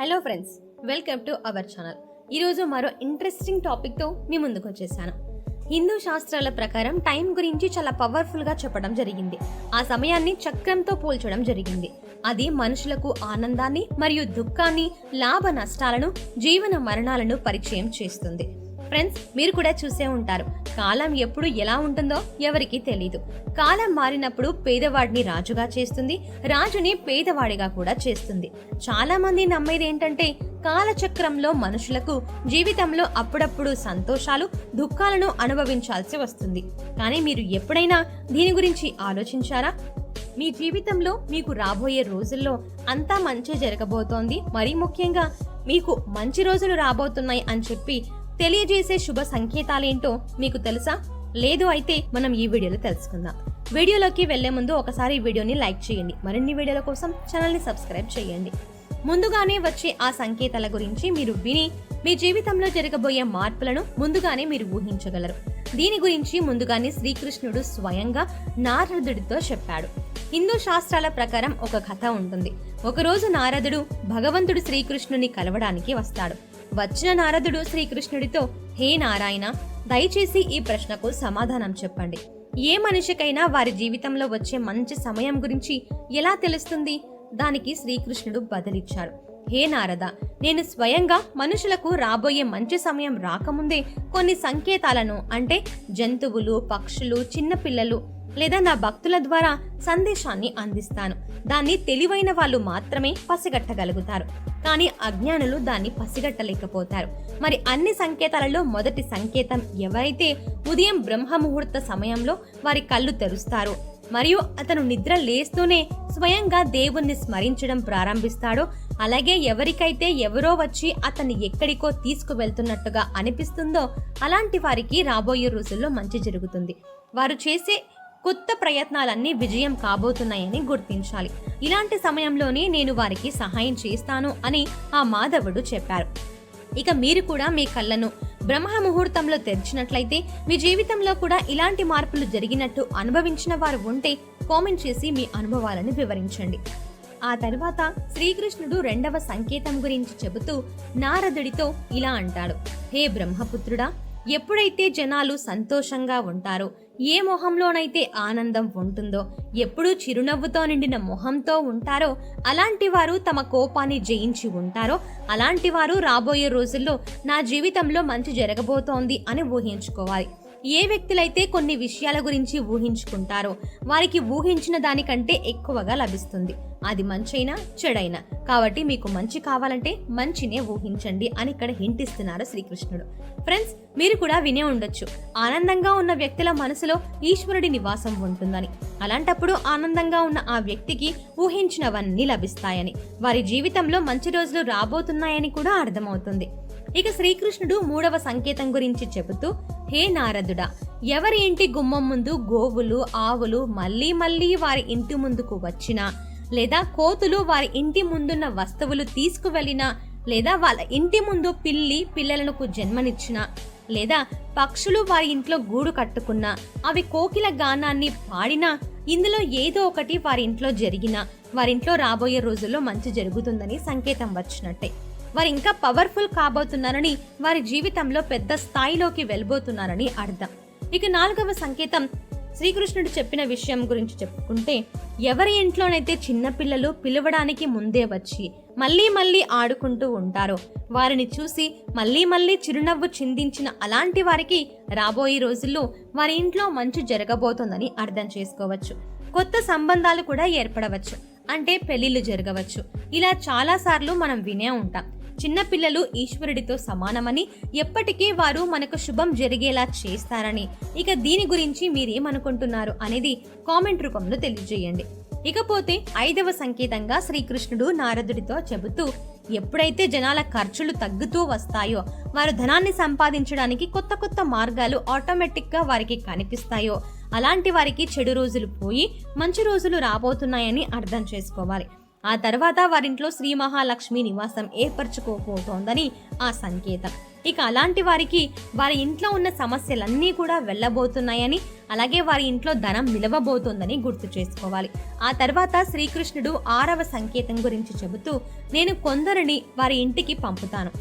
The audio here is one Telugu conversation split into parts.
Hello friends welcome to our channel ఈరోజు మరో ఇంట్రెస్టింగ్ టాపిక్తో మీ ముందుకు వచ్చేసాను. హిందూ శాస్త్రాల ప్రకారం టైం గురించి చాలా పవర్ఫుల్గా చెప్పడం జరిగింది. ఆ సమయాన్ని చక్రంతో పోల్చడం జరిగింది. అది మనుషులకు ఆనందాన్ని మరియు దుఃఖాన్ని లాభ నష్టాలను జీవన మరణాలను పరిచయం చేస్తుంది. ఫ్రెండ్స్ మీరు కూడా చూసే ఉంటారు. కాలం ఎప్పుడు ఎలా ఉంటుందో ఎవరికి తెలియదు కాలం మారినప్పుడు పేదవాడిని రాజుగా చేస్తుంది రాజుని పేదవాడిగా కూడా చేస్తుంది. చాలా మంది నమ్మేది ఏంటంటే కాలచక్రంలో మనుషులకు జీవితంలో అప్పుడప్పుడు సంతోషాలు దుఃఖాలను అనుభవించాల్సి వస్తుంది. కానీ మీరు ఎప్పుడైనా దీని గురించి ఆలోచించారా? మీ జీవితంలో మీకు రాబోయే రోజుల్లో అంతా మంచి జరగబోతోంది. మరీ ముఖ్యంగా మీకు మంచి రోజులు రాబోతున్నాయి అని చెప్పి తెలియజేసే శుభ సంకేతాలేంటో మీకు తెలుసా? లేదు అయితే మనం ఈ వీడియోలో తెలుసుకుందాం. వీడియోలోకి వెళ్ళే ముందు ఒకసారి ఈ వీడియోని లైక్ చేయండి. మరిన్ని వీడియోల కోసం ఛానల్ని సబ్స్క్రైబ్ చేయండి. ముందుగానే వచ్చే ఆ సంకేతాల గురించి మీరు విని మీ జీవితంలో జరగబోయే మార్పులను ముందుగానే మీరు ఊహించగలరు. దీని గురించి ముందుగానే శ్రీకృష్ణుడు స్వయంగా నారదుడితో చెప్పాడు. హిందూ శాస్త్రాల ప్రకారం ఒక కథ ఉంటుంది. ఒకరోజు నారదుడు భగవంతుడు శ్రీకృష్ణుని కలవడానికి వస్తాడు. వచ్చిన నారదుడు శ్రీకృష్ణుడితో హే నారాయణ దయచేసి ఈ ప్రశ్నకు సమాధానం చెప్పండి. ఏ మనిషికైనా వారి జీవితంలో వచ్చే మంచి సమయం గురించి ఎలా తెలుస్తుంది దానికి శ్రీకృష్ణుడు బదిలిచ్చాడు. హే నారద నేను స్వయంగా మనుషులకు రాబోయే మంచి సమయం రాకముందే కొన్ని సంకేతాలను అంటే జంతువులు పక్షులు చిన్నపిల్లలు లేదా నా భక్తుల ద్వారా సందేశాన్ని అందిస్తాను. దాన్ని తెలివైన వాళ్ళు మాత్రమే పసిగట్టగలుగుతారు. కానీ అజ్ఞానులు దాన్ని పసిగట్టలేకపోతారు. మరి అన్ని సంకేతాలలో మొదటి సంకేతం ఎవరైతే ఉదయం బ్రహ్మ ముహూర్త సమయంలో వారి కళ్ళు తెరుస్తారో మరియు అతను నిద్ర లేస్తూనే స్వయంగా దేవుణ్ణి స్మరించడం ప్రారంభిస్తాడో అలాగే ఎవరికైతే ఎవరో వచ్చి అతన్ని ఎక్కడికో తీసుకువెళ్తున్నట్టుగా అనిపిస్తుందో అలాంటి వారికి రాబోయే రోజుల్లో మంచి జరుగుతుంది. వారు చేసే కొత్త ప్రయత్నాలన్నీ విజయం కాబోతున్నాయని గుర్తించాలి. ఇలాంటి సమయంలోనే నేను వారికి సహాయం చేస్తాను అని ఆ మాధవుడు చెప్పారు. ఇక మీరు కూడా మీ కళ్ళను బ్రహ్మ ముహూర్తంలో తెరిచినట్లయితే మీ జీవితంలో కూడా ఇలాంటి మార్పులు జరిగినట్టు అనుభవించిన వారు ఉంటే కామెంట్ చేసి మీ అనుభవాలను వివరించండి. ఆ తర్వాత శ్రీకృష్ణుడు రెండవ సంకేతం గురించి చెబుతూ నారదుడితో ఇలా అంటాడు. హే బ్రహ్మపుత్రుడా ఎప్పుడైతే జనాలు సంతోషంగా ఉంటారో ఏ మొహంలోనైతే ఆనందం ఉంటుందో ఎప్పుడూ చిరునవ్వుతో నిండిన మొహంతో ఉంటారో అలాంటి వారు తమ కోపాన్ని జయించి ఉంటారో అలాంటి వారు రాబోయే రోజుల్లో నా జీవితంలో మంచి జరగబోతోంది అని ఊహించుకోవాలి. ఏ వ్యక్తులైతే కొన్ని విషయాల గురించి ఊహించుకుంటారో వారికి ఊహించిన దానికంటే ఎక్కువగా లభిస్తుంది. అది మంచైనా చెడైనా. కాబట్టి మీకు మంచి కావాలంటే మంచినే ఊహించండి అని ఇక్కడ హింట్ ఇస్తున్నారు శ్రీకృష్ణుడు. ఫ్రెండ్స్ మీరు కూడా వినే ఉండొచ్చు. ఆనందంగా ఉన్న వ్యక్తుల మనసులో ఈశ్వరుడి నివాసం ఉంటుందని. అలాంటప్పుడు ఆనందంగా ఉన్న ఆ వ్యక్తికి ఊహించినవన్నీ లభిస్తాయని. వారి జీవితంలో మంచి రోజులు రాబోతున్నాయని కూడా అర్థమవుతుంది. ఇక శ్రీకృష్ణుడు మూడవ సంకేతం గురించి చెబుతూ హే నారదుడా ఎవరి ఇంటి గుమ్మం ముందు గోవులు ఆవులు మళ్ళీ మళ్ళీ వారి ఇంటి ముందుకు వచ్చినా లేదా కోతులు వారి ఇంటి ముందున్న వస్తువులు తీసుకువెళ్ళినా లేదా వాళ్ళ ఇంటి ముందు పిల్లి పిల్లలకు జన్మనిచ్చిన లేదా పక్షులు వారి ఇంట్లో గూడు కట్టుకున్నా అవి కోకిల గానాన్ని పాడినా ఇందులో ఏదో ఒకటి వారి ఇంట్లో జరిగినా వారింట్లో రాబోయే రోజుల్లో మంచి జరుగుతుందని సంకేతం వచ్చినట్టే. వారు ఇంకా పవర్ఫుల్ కాబోతున్నారని వారి జీవితంలో పెద్ద స్థాయిలోకి వెళ్ళబోతున్నారని అర్థం. ఇక నాలుగవ సంకేతం శ్రీకృష్ణుడు చెప్పిన విషయం గురించి చెప్పుకుంటే ఎవరి ఇంట్లోనైతే చిన్నపిల్లలు పిలవడానికి ముందే వచ్చి మళ్ళీ మళ్ళీ ఆడుకుంటూ ఉంటారో వారిని చూసి మళ్ళీ మళ్ళీ చిరునవ్వు చిందించిన అలాంటి వారికి రాబోయే రోజుల్లో వారి ఇంట్లో మంచి జరగబోతోందని అర్థం చేసుకోవచ్చు. కొత్త సంబంధాలు కూడా ఏర్పడవచ్చు. అంటే పెళ్ళిళ్ళు జరగవచ్చు. ఇలా చాలాసార్లు మనం వినే ఉంటాం. చిన్నపిల్లలు ఈశ్వరుడితో సమానమని ఎప్పటికీ వారు మనకు శుభం జరిగేలా చేస్తారని. ఇక దీని గురించి మీరేమనుకుంటున్నారు అనేది కామెంట్ రూపంలో తెలియజేయండి. ఇకపోతే ఐదవ సంకేతంగా శ్రీకృష్ణుడు నారదుడితో చెబుతూ ఎప్పుడైతే జనాల ఖర్చులు తగ్గుతూ వస్తాయో వారు ధనాన్ని సంపాదించడానికి కొత్త కొత్త మార్గాలు ఆటోమేటిక్గా వారికి కనిపిస్తాయో అలాంటి వారికి చెడు రోజులు పోయి మంచి రోజులు రాబోతున్నాయని అర్థం చేసుకోవాలి. ఆ తర్వాత వారింట్లో శ్రీ మహాలక్ష్మి నివాసం ఏర్పరచుకోబోతోందని ఆ సంకేతం. ఇక అలాంటి వారికి వారి ఇంట్లో ఉన్న సమస్యలన్నీ కూడా వెళ్ళబోతున్నాయని అలాగే వారి ఇంట్లో ధనం నిలవబోతోందని గుర్తు చేసుకోవాలి. ఆ తర్వాత శ్రీకృష్ణుడు ఆరవ సంకేతం గురించి చెబుతూ నేను కొందరిని వారి ఇంటికి పంపుతాను.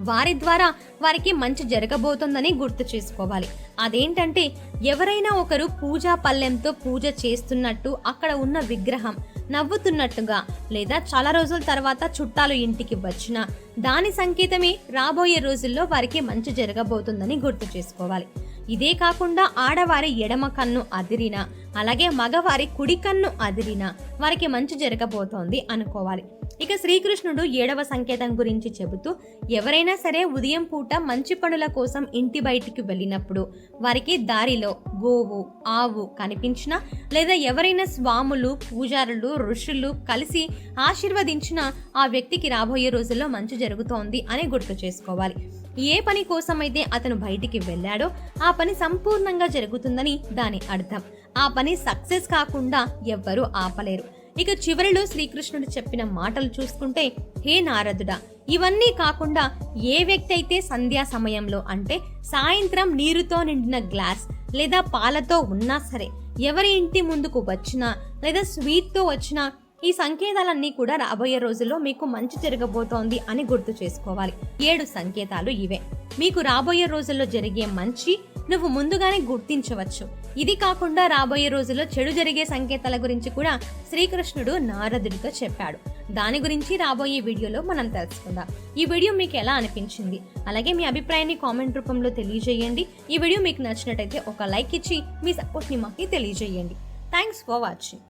వారి ద్వారా వారికి మంచి జరగబోతోందని గుర్తు చేసుకోవాలి. అదేంటంటే ఎవరైనా ఒకరు పూజా పల్లెంతో పూజ చేస్తున్నట్టు అక్కడ ఉన్న విగ్రహం నవ్వుతున్నట్టుగా లేదా చాలా రోజుల తర్వాత చుట్టాలు ఇంటికి వచ్చినా దాని సంకేతమే రాబోయే రోజుల్లో వారికి మంచి జరగబోతుందని గుర్తు చేసుకోవాలి. ఇదే కాకుండా ఆడవారి ఎడమ కన్ను అదిరిన అలాగే మగవారి కుడి కన్ను అదిరిన వారికి మంచి జరగబోతోంది అనుకోవాలి. ఇక శ్రీకృష్ణుడు ఏడవ సంకేతం గురించి చెబుతూ ఎవరైనా సరే ఉదయం పూట మంచి పనుల కోసం ఇంటి బయటికి వెళ్ళినప్పుడు వారికి దారిలో గోవు ఆవు కనిపించినా లేదా ఎవరైనా స్వాములు పూజారులు ఋషులు కలిసి ఆశీర్వదించిన ఆ వ్యక్తికి రాబోయే రోజుల్లో మంచి జరుగుతోంది అని గుర్తు చేసుకోవాలి. ఏ పని కోసమైతే అతను బయటికి వెళ్ళాడో ఆ పని సంపూర్ణంగా జరుగుతుందని దాని అర్థం. ఆ పని సక్సెస్ కాకుండా ఎవ్వరూ ఆపలేరు. ఇక చివరిలో శ్రీకృష్ణుడు చెప్పిన మాటలు చూసుకుంటే హే నారదుడా ఇవన్నీ కాకుండా ఏ వ్యక్తి అయితే సంధ్యా సమయంలో అంటే సాయంత్రం నీరుతో నిండిన గ్లాస్ లేదా పాలతో ఉన్నా సరే ఎవరి ఇంటి ముందుకు వచ్చినా లేదా స్వీట్తో వచ్చినా ఈ సంకేతాలన్నీ కూడా రాబోయే రోజుల్లో మీకు మంచి జరగబోతోంది అని గుర్తు చేసుకోవాలి. ఏడు సంకేతాలు ఇవే. మీకు రాబోయే రోజుల్లో జరిగే మంచి నువ్వు ముందుగానే గుర్తించవచ్చు. ఇది కాకుండా రాబోయే రోజుల్లో చెడు జరిగే సంకేతాల గురించి కూడా శ్రీకృష్ణుడు నారదుడితో చెప్పాడు. దాని గురించి రాబోయే వీడియోలో మనం తెలుసుకుందాం. ఈ వీడియో మీకు ఎలా అనిపించింది? అలాగే మీ అభిప్రాయాన్ని కామెంట్ రూపంలో తెలియజేయండి. ఈ వీడియో మీకు నచ్చినట్టయితే ఒక లైక్ ఇచ్చి మీ సపోర్ట్ని మాకు తెలియజేయండి. Thanks for watching